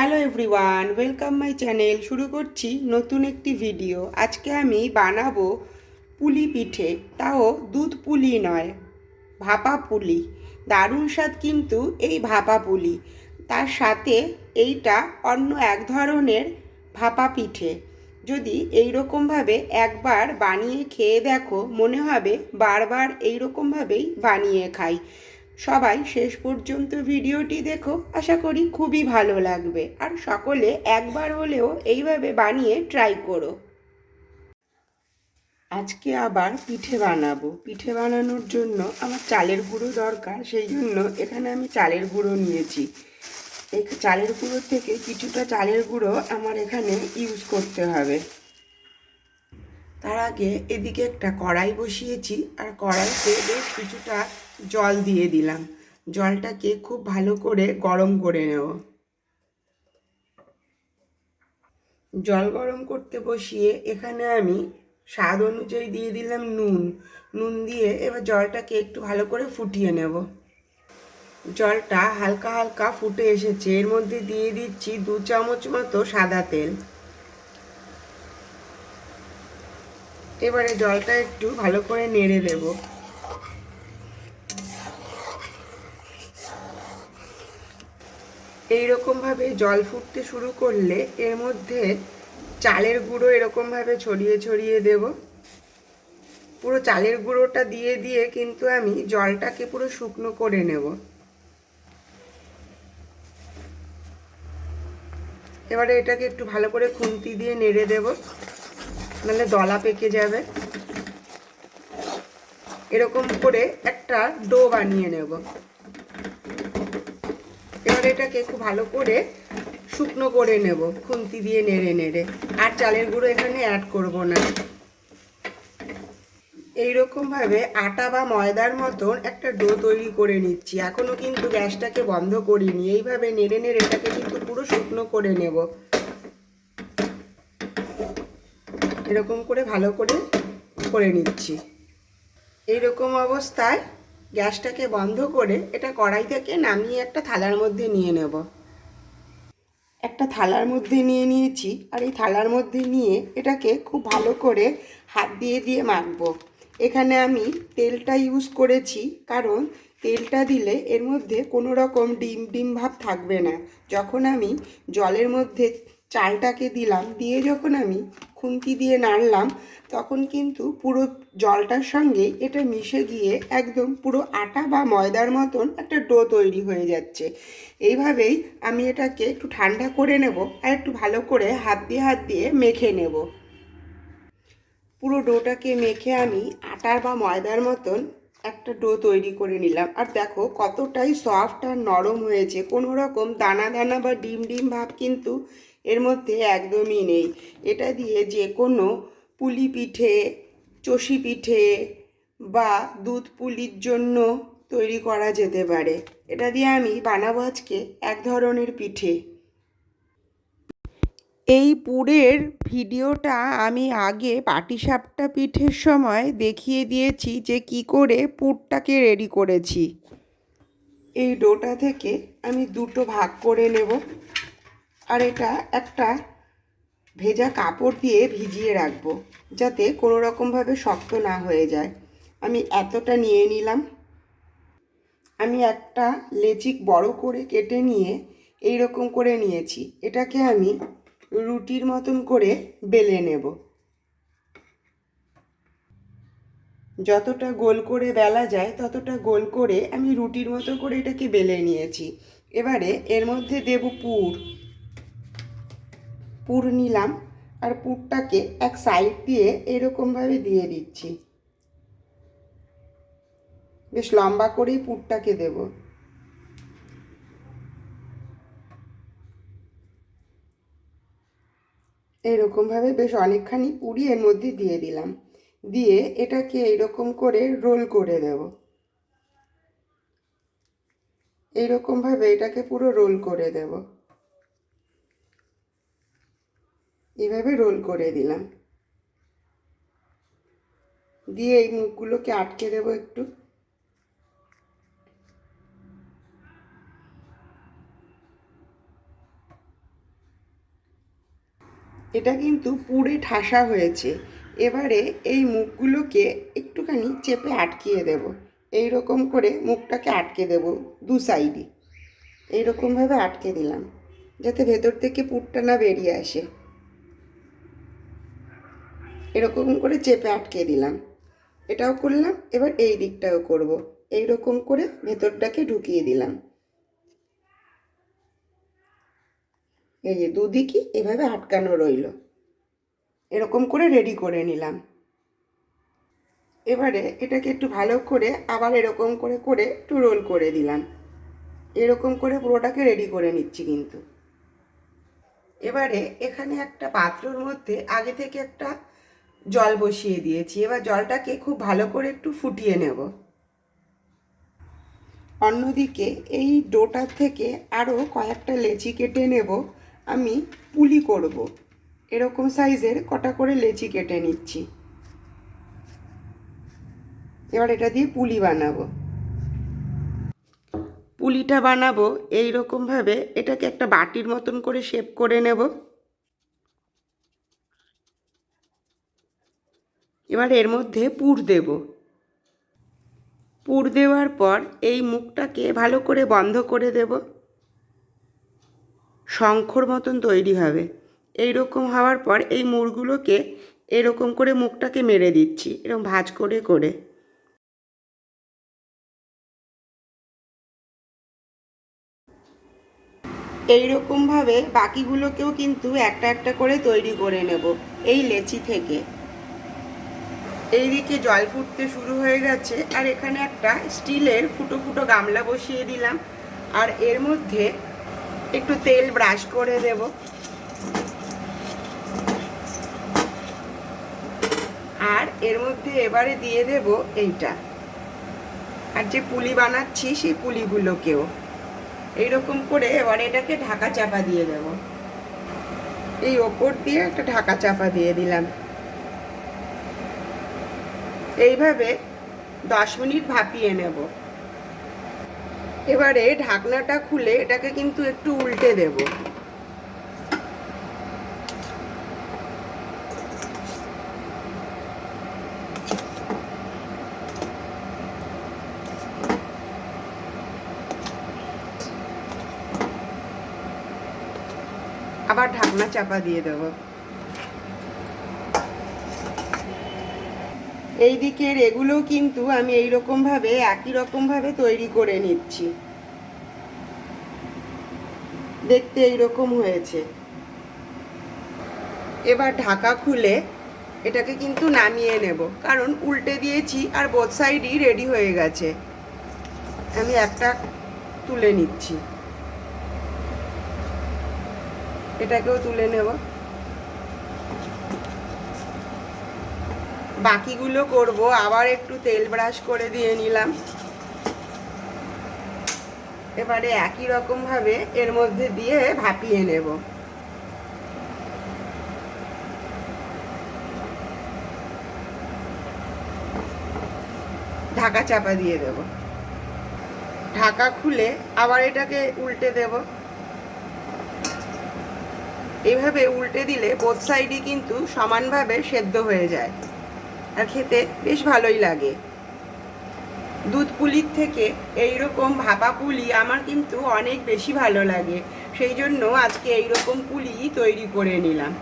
Hello everyone welcome my channel শুরু করছি নতুন একটি ভিডিও আজকে আমি বানাবো পুলি পিঠে। তাও দুধ পুলি নয়, ভাপা পুলি। দারুণ স্বাদ কিন্তু এই ভাপা পুলি। তার সাথে এইটা অন্য এক ধরনের ভাপা পিঠে। যদি এই রকমভাবে একবার বানিয়ে খেয়ে দেখো, মনে হবে বারবার এই রকমভাবেই বানিয়ে খাই। সবাই শেষ পর্যন্ত ভিডিওটি দেখো, আশা করি খুবই ভালো লাগবে। আর সকলে একবার হলেও এইভাবে বানিয়ে ট্রাই করো। আজকে আবার পিঠে বানাবো। পিঠে বানানোর জন্য আমার চালের গুঁড়ো দরকার, সেই জন্য এখানে আমি চালের গুঁড়ো নিয়েছি। এই চালের গুঁড়ো থেকে কিছুটা চালের গুঁড়ো আমার এখানে ইউজ করতে হবে। তার আগে এদিকে একটা কড়াই বসিয়েছি, আর কড়াইতে বেশ কিছুটা জল দিয়ে দিলাম। জলটাকে খুব ভালো করে গরম করে নেব। জল গরম করতে বসিয়ে এখানে আমি স্বাদ অনুযায়ী দিয়ে দিলাম নুন। নুন দিয়ে এবার জলটাকে একটু ভালো করে ফুটিয়ে নেব। জলটা হালকা হালকা ফুটে এসেছে। এর মধ্যে দিয়ে দিচ্ছি দু চামচ মতো সাদা তেল। এবারে জলটা একটু ভালো করে নেড়ে দেব। এইরকমভাবে জল ফুটতে শুরু করলে এর মধ্যে চালের গুঁড়ো এরকমভাবে ছড়িয়ে ছড়িয়ে দেব। পুরো চালের গুঁড়োটা দিয়ে দিয়ে কিন্তু আমি জলটাকে পুরো শুকনো করে নেব। এবারে এটাকে একটু ভালো করে খুন্তি দিয়ে নেড়ে দেবো, নাহলে দলা পেকে যাবে। এরকম করে একটা ডো বানিয়ে নেব। এটাকে খুব ভালো করে শুকনো করে নেব, খুন্তি দিয়ে নেড়ে নেড়ে। আর চালের গুঁড়ো এখানে অ্যাড করব না। এইরকমভাবে আটা বা ময়দার মতন একটা ডো তৈরি করে নিচ্ছি। এখনও কিন্তু গ্যাসটাকে বন্ধ করিনি। এইভাবে নেড়ে নেড়ে এটাকে কিন্তু পুরো শুকনো করে নেব। এরকম করে ভালো করে করে নিচ্ছি। এইরকম অবস্থায় গ্যাসটাকে বন্ধ করে এটা কড়াই থেকে নামিয়ে একটা থালার মধ্যে নিয়ে নেব। একটা থালার মধ্যে নিয়ে নিয়েছি আর এই থালার মধ্যে নিয়ে এটাকে খুব ভালো করে হাত দিয়ে দিয়ে মাখবো। এখানে আমি তেলটা ইউজ করেছি কারণ তেলটা দিলে এর মধ্যে কোনো রকম ডিম ডিম ভাব থাকবে না। যখন আমি জলের মধ্যে চালটাকে দিলাম, দিয়ে যখন আমি খুন্তি দিয়ে নাড়লাম, তখন কিন্তু পুরো জলটার সঙ্গে এটা মিশে গিয়ে একদম পুরো আটা বা ময়দার মতন একটা ডো তৈরি হয়ে যাচ্ছে। এইভাবেই আমি এটাকে একটু ঠান্ডা করে নেব আর একটু ভালো করে হাত দিয়ে হাত দিয়ে মেখে নেব। পুরো ডোটাকে মেখে আমি আটার বা ময়দার মতন একটা ডো তৈরি করে নিলাম। আর দেখো কতটাই সফট আর নরম হয়েছে। কোনো রকম দানা দানা বা ডিম ডিম ভাব কিন্তু এর মধ্যে একদমই নেই। এটা দিয়ে যে কোনো পুলি পিঠে, চষি পিঠে বা দুধ পুলির জন্য তৈরি করা যেতে পারে। এটা দিয়ে আমি বানাবো আজকে এক ধরনের পিঠে। এই পুরের ভিডিওটা আমি আগে পাটিসাপটা পিঠের সময় দেখিয়ে দিয়েছি যে কি করে পুরটাকে রেডি করেছি। এই ডোটা থেকে আমি দুটো ভাগ করে নেব। আর এটা একটা ভেজা কাপড় দিয়ে ভিজিয়ে রাখব, যাতে কোনো রকমভাবে শক্ত না হয়ে যায়। আমি এতটা নিয়ে নিলাম। আমি একটা লেচিক বড় করে কেটে নিয়ে এই রকম করে নিয়েছি। এটাকে আমি রুটির মতন করে বেলে নেব। যতটা গোল করে বেলা যায়, ততটা গোল করে আমি রুটির মতো করে এটাকে বেলে নিয়েছি। এবারে এর মধ্যে দেব পুর। পুর নিলাম আর পুরটাকে এক সাইড দিয়ে এরকমভাবে দিয়ে দিচ্ছি। বেশ লম্বা করেই পুরটাকে দেব। এইরকমভাবে বেশ অনেকখানি পুরি এর মধ্যে দিয়ে দিলাম। দিয়ে এটাকে এরকম করে রোল করে দেব। এইরকমভাবে এটাকে পুরো রোল করে দেবো। এভাবে রোল করে দিলাম। দিয়ে এই মুখগুলোকে আটকে দেবো একটু। এটা কিন্তু পুরে ঠাসা হয়েছে। এবারে এই মুখগুলোকে একটুখানি চেপে আটকিয়ে দেব। এই রকম করে মুখটাকে আটকে দেব দু সাইডে এইরকমভাবে আটকে দিলাম, যাতে ভেতর থেকে পুরটা না বেরিয়ে আসে। এরকম করে চেপে আটকে দিলাম। এটাও করলাম, এবার এই দিকটাও করব। এই রকম করে ভেতরটাকে ঢুকিয়ে দিলাম। এই যে দুদিকই এভাবে আটকানো রইল। এরকম করে রেডি করে নিলাম। এবারে এটাকে একটু ভালো করে আবার এরকম করে করে একটু রোল করে দিলাম। এরকম করে পুরোটাকে রেডি করে নিচ্ছি কিন্তু। এবারে এখানে একটা পাত্রর মধ্যে আগে থেকে একটা জল বসিয়ে দিয়েছি। এবার জলটাকে খুব ভালো করে একটু ফুটিয়ে নেব। অন্যদিকে এই ডোটার থেকে আরও কয়েকটা লেচি কেটে নেব। আমি পুলি করব। এরকম সাইজের কটা করে লেচি কেটে নিচ্ছি। এবার এটা দিয়ে পুলি বানাবো। পুলিটা বানাবো এই রকমভাবে এটাকে একটা বাটির মতন করে শেপ করে নেব। এবার এর মধ্যে পুর দেব। পুর দেওয়ার পর এই মুখটাকে ভালো করে বন্ধ করে দেব। শঙ্খর মতন তৈরি হবে। এই রকম হওয়ার পর এই মুড়গুলোকে এরকম করে মুখটাকে মেরে দিচ্ছি, এরকম ভাঁজ করে করে। এই রকমভাবে বাকিগুলোকেও কিন্তু একটা একটা করে তৈরি করে নেব, এই লেচি থেকে। এইদিকে জল ফুটতে শুরু হয়ে গেছে, আর এখানে একটা স্টিলের ফুটো ফুটো গামলা বসিয়ে দিলাম, আর এর মধ্যে একটু তেল ব্রাশ করে দেব। আর এর মধ্যে এবারে দিয়ে দেব এইটা। আর যে পুলি বানাচ্ছি, সেই পুলিগুলোকেও। এইরকম করে এবার এটাকে ঢাকা চাপা দিয়ে দেব। এই ওপর দিয়ে একটা ঢাকা চাপা দিয়ে দিলাম। এইভাবে দশ মিনিট ভাপিয়ে নেব। এবারে ঢাকনাটা খুলে এটাকে কিন্তু একটু উল্টে দেব। আবার ঢাকনা চাপা দিয়ে দেবো। এই দিকের এগুলো কিন্তু আমি এই রকম ভাবে একই রকম ভাবে তৈরি করে নিচ্ছি। দেখতে এই রকম হয়েছে। এবার ঢাকা খুলে এটাকে কিন্তু নামিয়ে নেব। কারণ উল্টে দিয়েছি আর বোথ সাইডই রেডি হয়ে গেছে। আমি একটা তুলে নিচ্ছি। এটাকেও তুলে নেব। বাকিগুলো করব, আবার একটু তেল ব্রাশ করে দিয়ে নিলাম। এবারে একই রকম ভাবে এর মধ্যে দিয়ে ভাপিয়ে নেব। ঢাকা চাপা দিয়ে দেব। ঢাকা খুলে আবার এটাকে উল্টে দেব। এভাবে উল্টে দিলে বোথ সাইডই কিন্তু সমানভাবে সেদ্ধ হয়ে যায়। খেতে বেশ ভালোই লাগে। দুধ পুলির থেকে এই রকম ভাপা পুলি আমার কিন্তু অনেক বেশি ভালো লাগে। সেই জন্য আজকে এই রকম পুলি তৈরি করে নিলাম।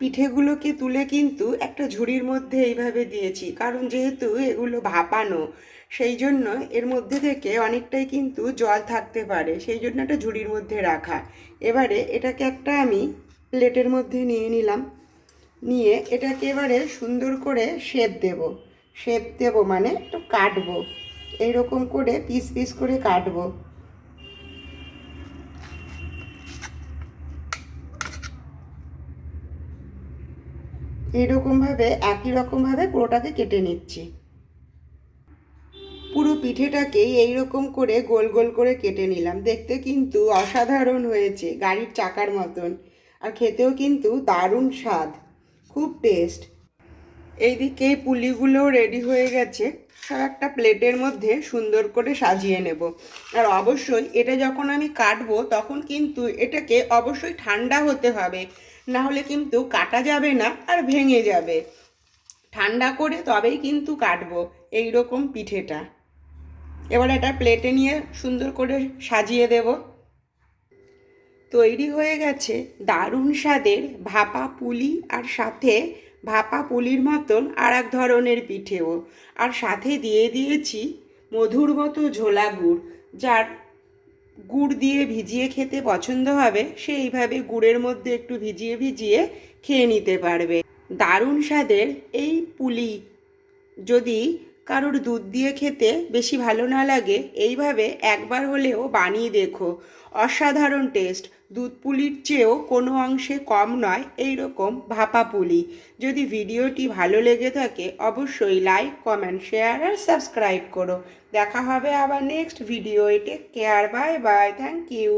পিঠেগুলোকে তুলে কিন্তু একটা ঝুড়ির মধ্যে এইভাবে দিয়েছি, কারণ যেহেতু এগুলো ভাপানো, সেই জন্য এর মধ্যে থেকে অনেকটাই কিন্তু জল থাকতে পারে, সেই জন্য একটা ঝুড়ির মধ্যে রাখা। এবারে এটাকে একটা আমি প্লেটের মধ্যে নিয়ে নিলাম। নিয়ে এটাকে এবারে সুন্দর করে শেপ দেব। শেপ দেব মানে একটু কাটবো। এইরকম করে পিস পিস করে কাটবো। এইরকমভাবে একই রকমভাবে পুরোটাকে কেটে নিচ্ছি। পুরো পিঠেটাকেই এইরকম করে গোল গোল করে কেটে নিলাম। দেখতে কিন্তু অসাধারণ হয়েছে গাড়ির চাকার মতন। আর খেতেও কিন্তু দারুণ স্বাদ। খুব টেস্ট এইদিকে পুলিগুলো রেডি হয়ে গেছে। সব একটা প্লেটের মধ্যে সুন্দর করে সাজিয়ে নেব। আর অবশ্যই এটা যখন আমি কাটবো, তখন কিন্তু এটাকে অবশ্যই ঠান্ডা হতে হবে। না হলে কিন্তু কাটা যাবে না আর ভেঙে যাবে। ঠান্ডা করে তবেই কিন্তু কাটবো এই রকম পিঠেটা। এবার এটা প্লেটে নিয়ে সুন্দর করে সাজিয়ে দেব। তৈরি হয়ে গেছে দারুণ স্বাদের ভাপা পুলি আর সাথে ভাপা পুলির মতন আর এক ধরনের পিঠেও। আর সাথে দিয়ে দিয়েছি মধুর মতো ঝোলা গুড়, যার গুড় দিয়ে ভিজিয়ে খেতে পছন্দ হবে, সে এইভাবে গুড়ের মধ্যে একটু ভিজিয়ে ভিজিয়ে খেয়ে নিতে পারবে। দারুণ স্বাদের এই পুলি যদি কারোর দুধ দিয়ে খেতে বেশি ভালো না লাগে, এইভাবে একবার হলেও বানিয়ে দেখো। অসাধারণ টেস্ট। দুধ পুলির চেয়েও কোনো অংশে কম নয় এই রকম ভাপা পুলি। যদি ভিডিওটি ভালো লেগে থাকে, অবশ্যই লাইক কমেন্ট শেয়ার আর সাবস্ক্রাইব করো। দেখা হবে আবার next video take care bye bye thank you